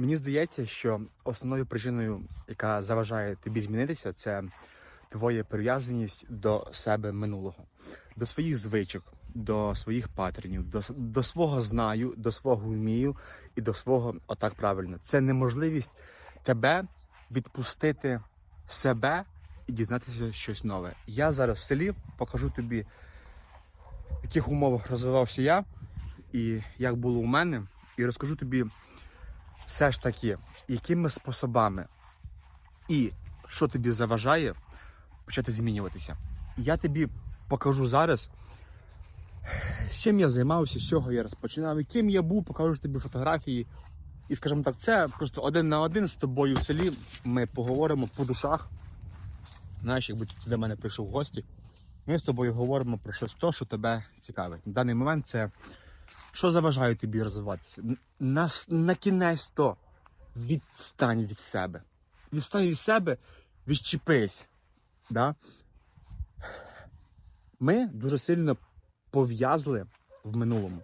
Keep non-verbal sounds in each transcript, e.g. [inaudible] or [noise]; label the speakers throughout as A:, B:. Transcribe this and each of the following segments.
A: Мені здається, що основною причиною, яка заважає тобі змінитися, це твоя прив'язаність до себе минулого, до своїх звичок, до своїх патернів, до, до свого знаю, до свого вмію і до свого отак правильно. Це неможливість тебе відпустити себе і дізнатися щось нове. Я зараз в селі покажу тобі, в яких умовах розвивався я і як було у мене, і розкажу тобі все ж таки, якими способами і що тобі заважає почати змінюватися. Я тобі покажу зараз, з чим я займався, з чого я розпочинав, яким я був, покажу тобі фотографії. І, скажімо так, це просто один на один з тобою в селі. Ми поговоримо по душах. Знаєш, якби ти до мене прийшов в гості, ми з тобою говоримо про щось то, що тебе цікавить. На даний момент це що заважає тобі розвиватися? На, на кінець то відстань від себе. Відстань від себе, відчепись. Да? Ми дуже сильно пов'язли в минулому.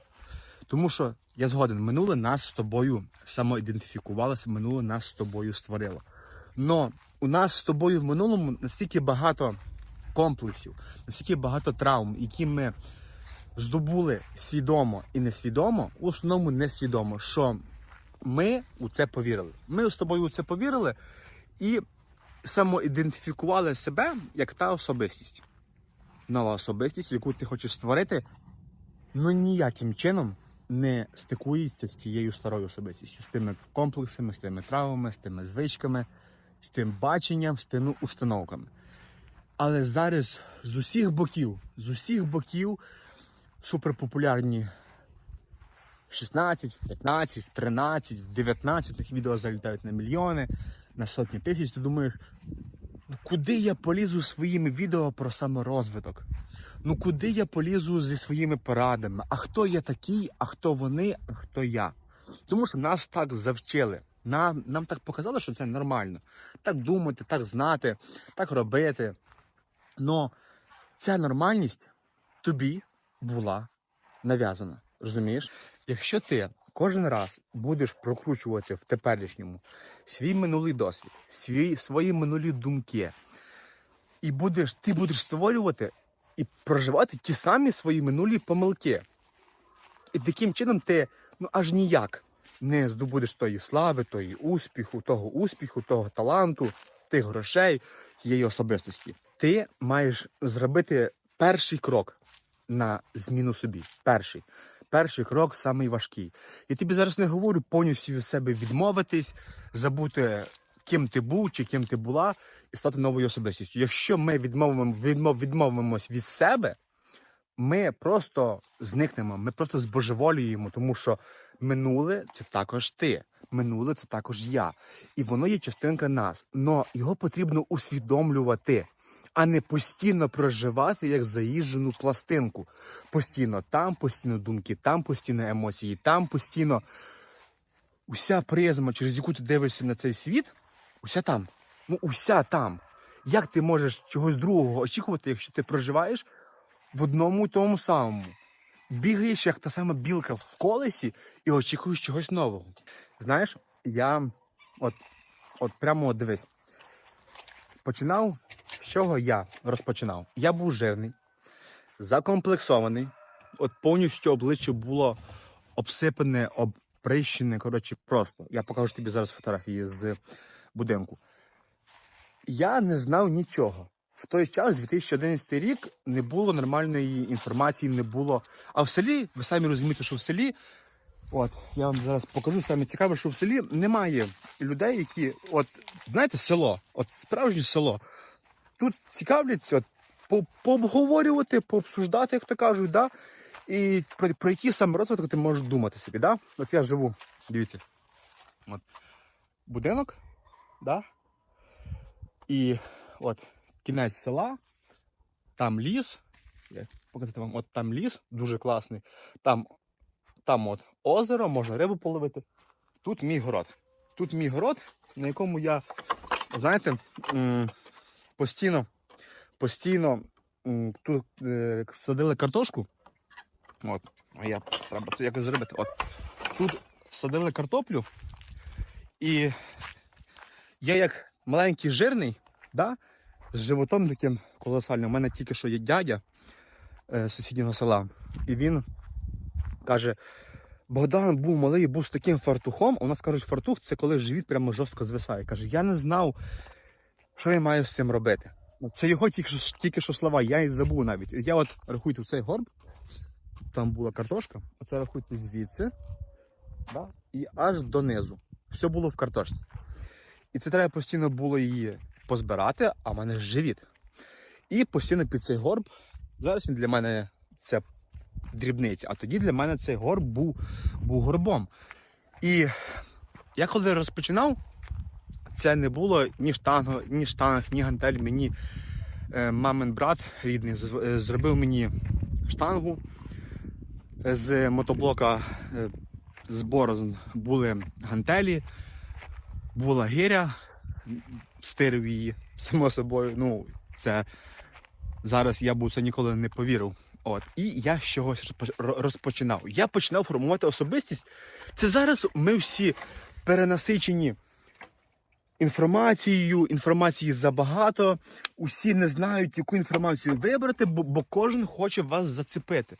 A: Тому що я згоден, минуле нас з тобою самоідентифікувалося, минуле нас з тобою створило. Но у нас з тобою в минулому настільки багато комплексів, настільки багато травм, які ми здобули свідомо і несвідомо, в основному несвідомо, що ми у це повірили. Ми з тобою у це повірили і самоідентифікували себе як та особистість. Нова особистість, яку ти хочеш створити, ну ніяким чином не стикується з тією старою особистістю, з тими комплексами, з тими травмами, з тими звичками, з тим баченням, з тими установками. Але зараз з усіх боків, з усіх боків суперпопулярні в 16, в 15, в 13, в 19, такі відео залітають на мільйони, на сотні тисяч. Ти думаєш, ну куди я полізу своїми відео про саморозвиток? Ну куди я полізу зі своїми порадами? А хто я такий, а хто вони, а хто я? Тому що нас так завчили. Нам, нам так показали, що це нормально. Так думати, так знати, так робити. Но ця нормальність тобі була нав'язана. Розумієш? Якщо ти кожен раз будеш прокручувати в теперішньому свій минулий досвід, свій, свої минулі думки, і будеш, ти будеш створювати і проживати ті самі свої минулі помилки. І таким чином ти ну аж ніяк не здобудеш тої слави, тої успіху, того успіху, того таланту, тих грошей, тієї особистості. Ти маєш зробити перший крок на зміну собі. Перший. Перший крок самий важкий. Я тобі зараз не говорю повністю від себе відмовитись, забути, ким ти був чи ким ти була, і стати новою особистістю. Якщо ми відмовимо, відмов, відмовимось від себе, ми просто зникнемо, ми просто збожеволюємо, тому що минуле це також ти. Минуле це також я. І воно є частинка нас. Но його потрібно усвідомлювати, а не постійно проживати як заїжджену пластинку. Постійно там, постійно думки, там постійно емоції, там постійно уся призма, через яку ти дивишся на цей світ, уся там. Ну, уся там. Як ти можеш чогось другого очікувати, якщо ти проживаєш в одному і тому самому. Бігаєш, як та сама білка в колесі, і очікуєш чогось нового. Знаєш, я от, от прямо дивись. Починав, з чого я розпочинав? Я був жирний, закомплексований, от повністю обличчя було обсипане, обприщене. Коротше, просто. Я покажу тобі зараз фотографії з будинку. Я не знав нічого. В той час, 2011 рік, не було нормальної інформації, не було. А в селі, ви самі розумієте, що в селі, от я вам зараз покажу саме цікаве, що в селі немає людей, які, от знаєте, село, от справжнє село. Тут цікавляться, по- пообговорювати, пообсуждати, як то кажуть, да? і про, про які саме розвиток ти можеш думати собі. Да? От я живу, дивіться, от, будинок, да? і от кінець села, там ліс. Я показати вам, от там ліс, дуже класний. Там, там от озеро, можна рибу половити. Тут мій город. Тут мій город, на якому я, знаєте, постійно, постійно тут е, садили картошку. От, я треба це якось зробити. От. Тут садили картоплю. І я як маленький жирний, да, з животом таким колосальним. У мене тільки що є дядя е, з сусіднього села. І він каже: Богдан був малий, був з таким фартухом. У нас кажуть, фартух це коли живіт прямо жорстко звисає. Каже, я не знав, що я маю з цим робити. Це його тільки що, тільки що слова, я і забув навіть. Я от рахуйте в цей горб, там була картошка, оце рахуйте звідси, да, і аж донизу. Все було в картошці. І це треба постійно було її позбирати, а в мене живіт. І постійно під цей горб. Зараз він для мене це дрібниця, а тоді для мене цей горб був, був горбом. І я коли розпочинав, це не було ні штанг, ні штанг, ні гантель. Мені е, мамин брат рідний е, зробив мені штангу з мотоблока е, з борозн були гантелі, була гиря, стирив її, [laughs] само собою. Ну, це зараз я б це ніколи не повірив. От. І я з чогось розпочинав. Я починав формувати особистість. Це зараз ми всі перенасичені інформацією, інформації забагато. Усі не знають, яку інформацію вибрати, бо, бо кожен хоче вас зацепити.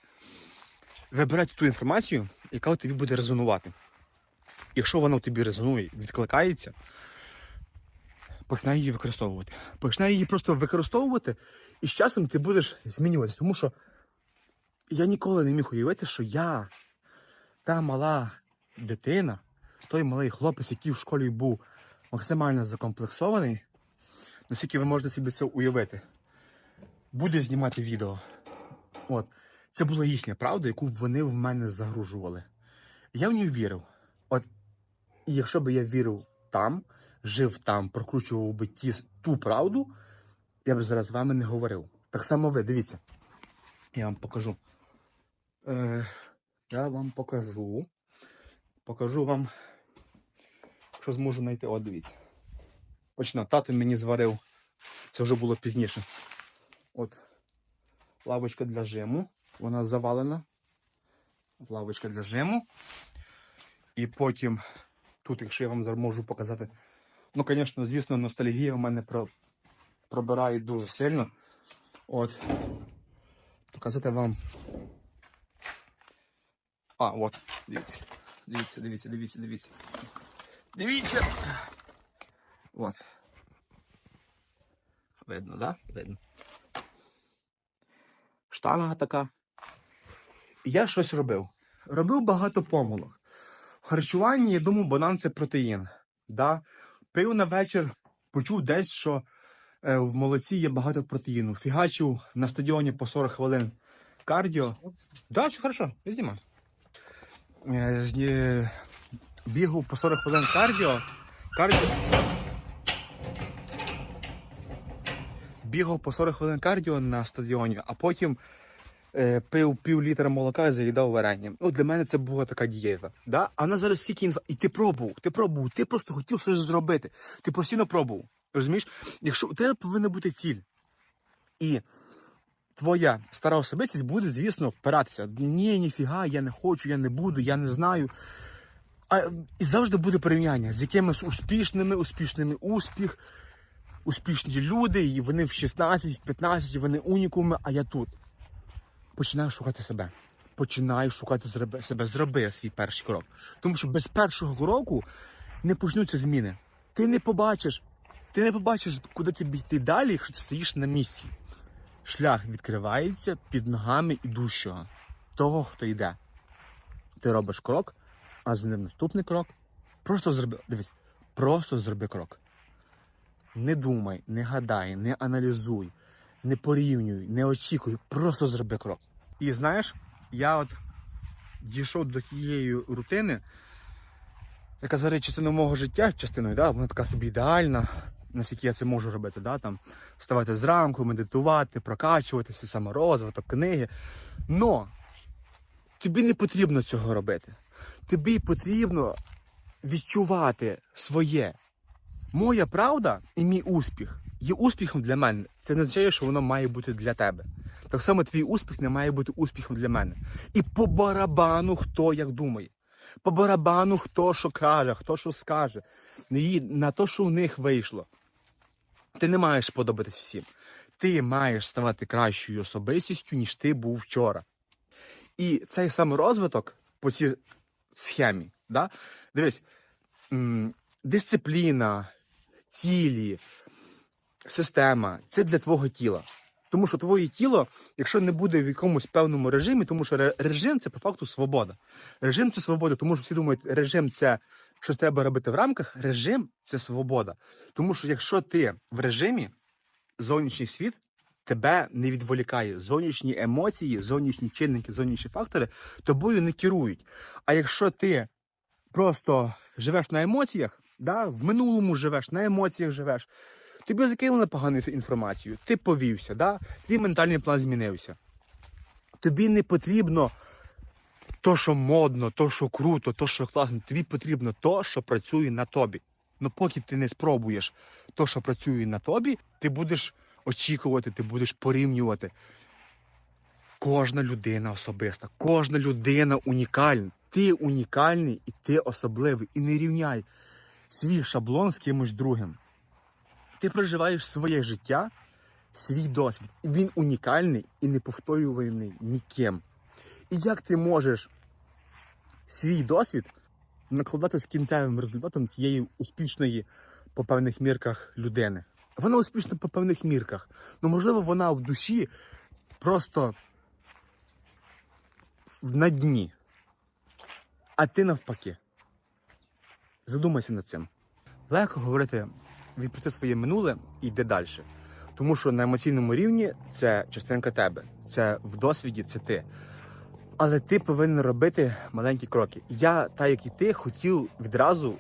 A: Вибирайте ту інформацію, яка тобі буде резонувати. Якщо вона тобі резонує, відкликається, починай її використовувати. Починай її просто використовувати, і з часом ти будеш змінюватися. Тому що я ніколи не міг уявити, що я, та мала дитина, той малий хлопець, який в школі був максимально закомплексований, наскільки ви можете собі це уявити, буде знімати відео. От. Це була їхня правда, яку вони в мене загружували. Я в нього вірив. От, і якщо б я вірив там, жив там, прокручував би ті, ту правду, я б зараз з вами не говорив. Так само ви, дивіться. Я вам покажу. Е, я вам покажу. Покажу вам, що зможу знайти. От дивіться. Почну. Тато мені зварив. Це вже було пізніше. От лавочка для жиму. Вона завалена. Лавочка для жиму. І потім тут, якщо я вам можу показати. Ну, звісно, звісно, ностальгія в мене про... пробирає дуже сильно. От. Показати вам. А, от, дивіться. Дивіться, дивіться, дивіться, дивіться. Дивіться. От. Видно, да? Видно. Штанга така. Я щось робив. Робив багато помилок. В харчуванні я думав, банан це протеїн. Да? Пив на вечір, почув десь, що е, в молоці є багато протеїну. Фігачив на стадіоні по 40 хвилин кардіо. Да, все хорошо, я бігав по 40 хвилин кардіо. Кардіо. Бігав по 40 хвилин кардіо на стадіоні, а потім е, пив пів літра молока і заїдав варенням. Ну, для мене це була така дієта. Да? А на зараз скільки інфа. І ти пробував, ти пробував, ти просто хотів щось зробити. Ти постійно пробував. Розумієш? Якщо у тебе повинна бути ціль. І твоя стара особистість буде, звісно, впиратися. Ні, ніфіга, я не хочу, я не буду, я не знаю. А, і завжди буде порівняння з якимись успішними, успішними успіх, успішні люди, і вони в 16, в 15, вони унікуми, а я тут. Починаю шукати себе. Починаю шукати себе. Зроби свій перший крок. Тому що без першого кроку не почнуться зміни. Ти не побачиш, ти не побачиш, куди тобі йти далі, якщо ти стоїш на місці. Шлях відкривається під ногами ідущого, того, хто йде. Ти робиш крок, а з ним наступний крок. Просто зроби. Дивись, просто зроби крок. Не думай, не гадай, не аналізуй, не порівнюй, не очікуй, просто зроби крок. І знаєш, я от дійшов до тієї рутини, яка зараз частиною мого життя, частиною, да, вона така собі ідеальна, наскільки я це можу робити, да, там, вставати зранку, медитувати, прокачуватися, саморозвиток, книги. Но тобі не потрібно цього робити. Тобі потрібно відчувати своє. Моя правда і мій успіх є успіхом для мене. Це не означає, що воно має бути для тебе. Так само твій успіх не має бути успіхом для мене. І по барабану хто як думає. По барабану хто що каже, хто що скаже. І на те, що у них вийшло. Ти не маєш подобатись всім. Ти маєш ставати кращою особистістю, ніж ти був вчора. І цей саморозвиток по цій схемі, да? дивись, дисципліна, цілі, система це для твого тіла. Тому що твоє тіло, якщо не буде в якомусь певному режимі, тому що режим це по факту свобода. Режим це свобода, тому що всі думають, режим це щось треба робити в рамках. Режим це свобода. Тому що якщо ти в режимі, зовнішній світ тебе не відволікає. Зовнішні емоції, зовнішні чинники, зовнішні фактори тобою не керують. А якщо ти просто живеш на емоціях, да, в минулому живеш, на емоціях живеш, тобі закинули погану інформацію, ти повівся, да, твій ментальний план змінився. Тобі не потрібно то, що модно, то, що круто, то, що класно. Тобі потрібно то, що працює на тобі. Ну поки ти не спробуєш то, що працює на тобі, ти будеш очікувати, ти будеш порівнювати. Кожна людина особиста, кожна людина унікальна. Ти унікальний і ти особливий. І не рівняй свій шаблон з кимось другим. Ти проживаєш своє життя, свій досвід. Він унікальний і не повторюваний ніким. І як ти можеш свій досвід накладати з кінцевим результатом тієї успішної по певних мірках людини? Вона успішна по певних мірках. Ну, можливо, вона в душі просто на дні. А ти навпаки. Задумайся над цим. Легко говорити, відпусти своє минуле і йди далі. Тому що на емоційному рівні це частинка тебе, це в досвіді, це ти. Але ти повинен робити маленькі кроки. Я, так як і ти, хотів відразу,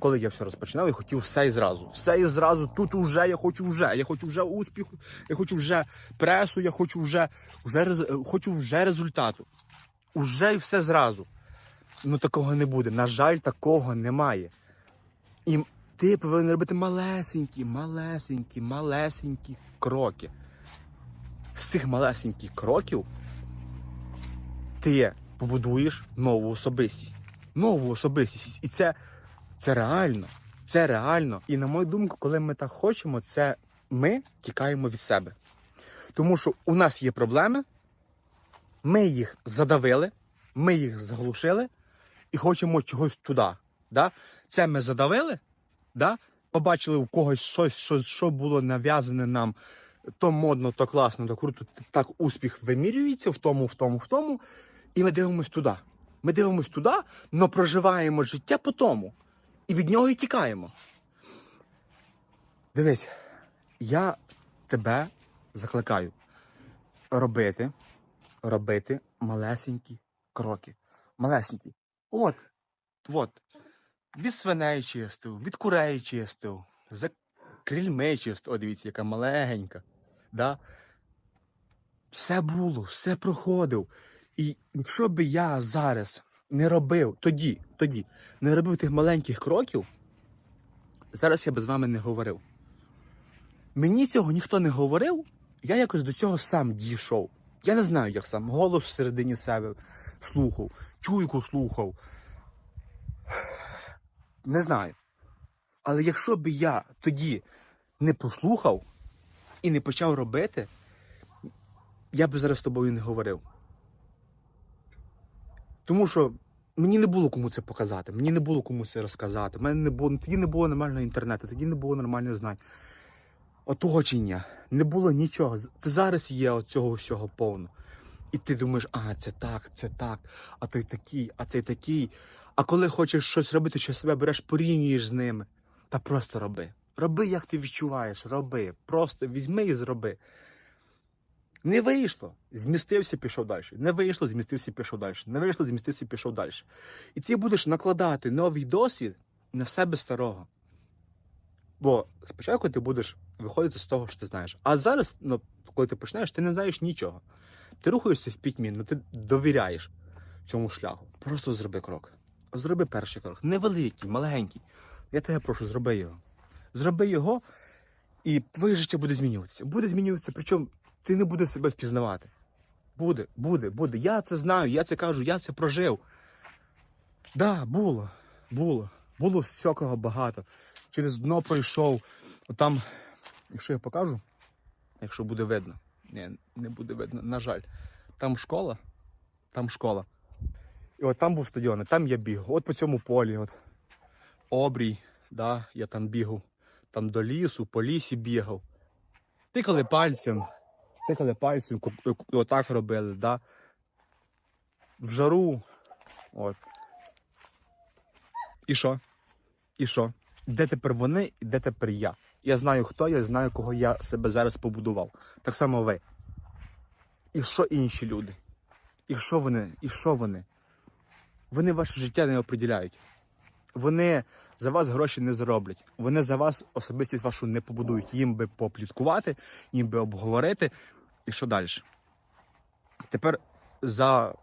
A: коли я все розпочинав, я хотів все і зразу. Все і зразу. Тут уже я хочу вже. Я хочу вже успіху, я хочу вже пресу, я хочу вже, вже хочу вже результату. Уже і все зразу. Ну такого не буде. На жаль, такого немає. І ти повинен робити малесенькі, малесенькі, малесенькі кроки. З цих малесеньких кроків ти побудуєш нову особистість. Нову особистість. І це, це реально. Це реально. І на мою думку, коли ми так хочемо, це ми тікаємо від себе. Тому що у нас є проблеми, ми їх задавили, ми їх заглушили і хочемо чогось туди. Да? Це ми задавили, да? побачили у когось щось, що, що було нав'язане нам то модно, то класно, то круто, так успіх вимірюється в тому, в тому, в тому. І ми дивимось туди. Ми дивимось туди, але проживаємо життя по тому. І від нього і тікаємо. Дивись, я тебе закликаю робити, робити малесенькі кроки. Малесенькі. От, от. Від свиней чистив, від курей чистив, за крильми чистив. О, дивіться, яка маленька. Да? Все було, все проходив. І якщо би я зараз не робив, тоді, тоді, не робив тих маленьких кроків, зараз я би з вами не говорив. Мені цього ніхто не говорив, я якось до цього сам дійшов. Я не знаю, як сам. Голос всередині себе слухав, чуйку слухав. Не знаю. Але якщо б я тоді не послухав і не почав робити, я б зараз з тобою не говорив. Тому що мені не було кому це показати, мені не було кому це розказати. Мене не було, тоді не було нормального інтернету, тоді не було нормальних знань. Оточення, не було нічого. Це зараз є от цього всього повно. І ти думаєш, а це так, це так, а той такий, а цей такий. А коли хочеш щось робити, що себе береш, порівнюєш з ними. Та просто роби. Роби, як ти відчуваєш, роби. Просто візьми і зроби. Не вийшло, змістився, пішов далі. Не вийшло, змістився, пішов далі. Не вийшло, змістився, пішов далі. І ти будеш накладати новий досвід на себе старого. Бо спочатку ти будеш виходити з того, що ти знаєш. А зараз, ну, коли ти починаєш, ти не знаєш нічого. Ти рухаєшся в пітьмі, ну ти довіряєш цьому шляху. Просто зроби крок. Зроби перший крок. Невеликий, маленький. Я тебе прошу, зроби його. Зроби його, і твоє життя буде змінюватися. Буде змінюватися, причому ти не будеш себе впізнавати. Буде, буде, буде. Я це знаю, я це кажу, я це прожив. Да, було, було. Було всякого багато. Через дно пройшов. Там, якщо я покажу, якщо буде видно. Ні, не буде видно, на жаль. Там школа, там школа. І от там був стадіон, там я бігав. От по цьому полі, от. Обрій, да, я там бігав. Там до лісу, по лісі бігав. Тикали пальцем, тикали пальцем, отак робили, да. В жару. От. І що? І що? Де тепер вони і де тепер я? Я знаю, хто я, знаю, кого я себе зараз побудував. Так само ви. І що інші люди? І що вони? І що вони? Вони ваше життя не оприділяють. Вони за вас гроші не зароблять. Вони за вас особистість вашу не побудують. Їм би попліткувати, їм би обговорити. І що далі? Тепер за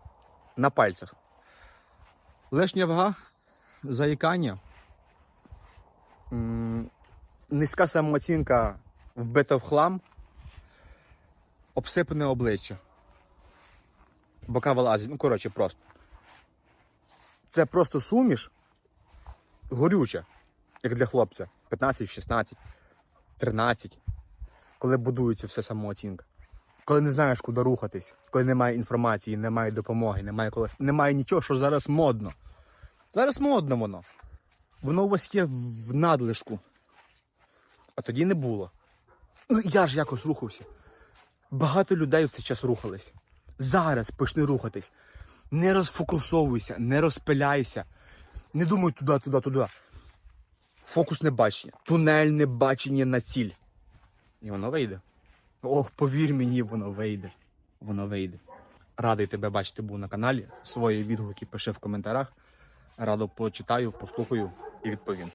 A: на пальцях. Лишня вага, заїкання, низька самооцінка вбита в хлам, обсипане обличчя. Бока вилазять. Ну, коротше, просто. Це просто суміш горюча, як для хлопця. 15, 16, 13. Коли будується все самооцінка. Коли не знаєш, куди рухатись, коли немає інформації, немає допомоги, немає колес, немає нічого, що зараз модно. Зараз модно воно. Воно у вас є в надлишку. А тоді не було. Ну я ж якось рухався. Багато людей в цей час рухались. Зараз почни рухатись. Не розфокусовуйся, не розпиляйся. Не думай туди, туди, туди. Фокусне бачення, тунельне бачення на ціль. І воно вийде. Ох, повір мені, воно вийде. Воно вийде. Радий тебе бачити був на каналі. Свої відгуки пиши в коментарях. Радо почитаю, послухаю і відповім.